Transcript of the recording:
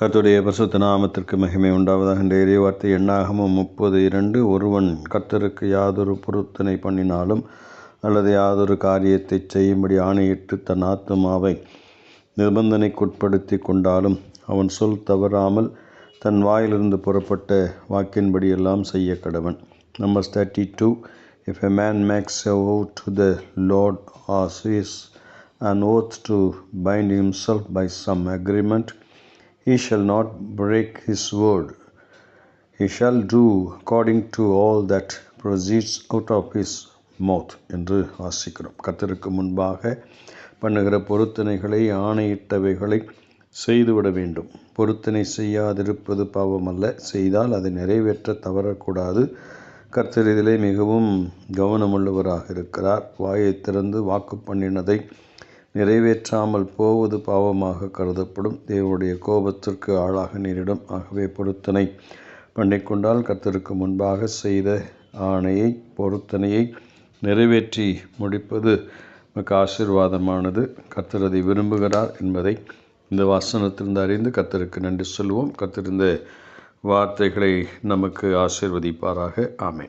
கர்த்தருடைய பரிசுத்த நாமத்திற்கு மகிமை உண்டாவதாக. என்ற இறைவார்த்தை எண்ணாகமும் முப்பது இரண்டு. ஒருவன் கர்த்தருக்கு யாதொரு பொருத்தனை பண்ணினாலும் அல்லது யாதொரு காரியத்தை செய்யும்படி ஆணையிட்டு தன் ஆத்மாவை நிபந்தனைக்குட்படுத்தி கொண்டாலும் அவன் சொல் தவறாமல் தன் வாயிலிருந்து புறப்பட்ட வாக்கின்படி எல்லாம் செய்ய கடவன். Number thirty two if a man makes a vow to the lord or cheese an oath to bind himself by some agreement he shall not break his word. He shall do according to all that proceeds out of his mouth என்று வாசிக்கிறோம். கர்த்தருக்கு முன்பாக பண்ணுகிற பொருத்தனைகளை ஆணையிட்டவைகளை செய்துவிட வேண்டும். பொருத்தனை செய்யாதிருப்பது பாவமல்ல. செய்தால் அதை நிறைவேற்ற தவறக்கூடாது. கர்த்தர் இதிலே மிகவும் கவனமுள்ளவராக இருக்கிறார். வாயை திறந்து வாக்கு பண்ணினதை நிறைவேற்றாமல் போவது பாவமாக கருதப்படும். தேவனுடைய கோபத்திற்கு ஆளாக நேரிடும். ஆகவே பொருத்தனை பண்ணிக்கொண்டால் கர்த்தருக்கு முன்பாக செய்த ஆணையை பொருத்தனையை நிறைவேற்றி முடிப்பது மிக ஆசீர்வாதமானது. கர்த்தர் அதை விரும்புகிறார் என்பதை இந்த வாசனத்திலிருந்து அறிந்து கர்த்தருக்கு நன்றி சொல்வோம். கத்திருந்த வார்த்தைகளை நமக்கு ஆசீர்வதிப்பாராக. ஆமை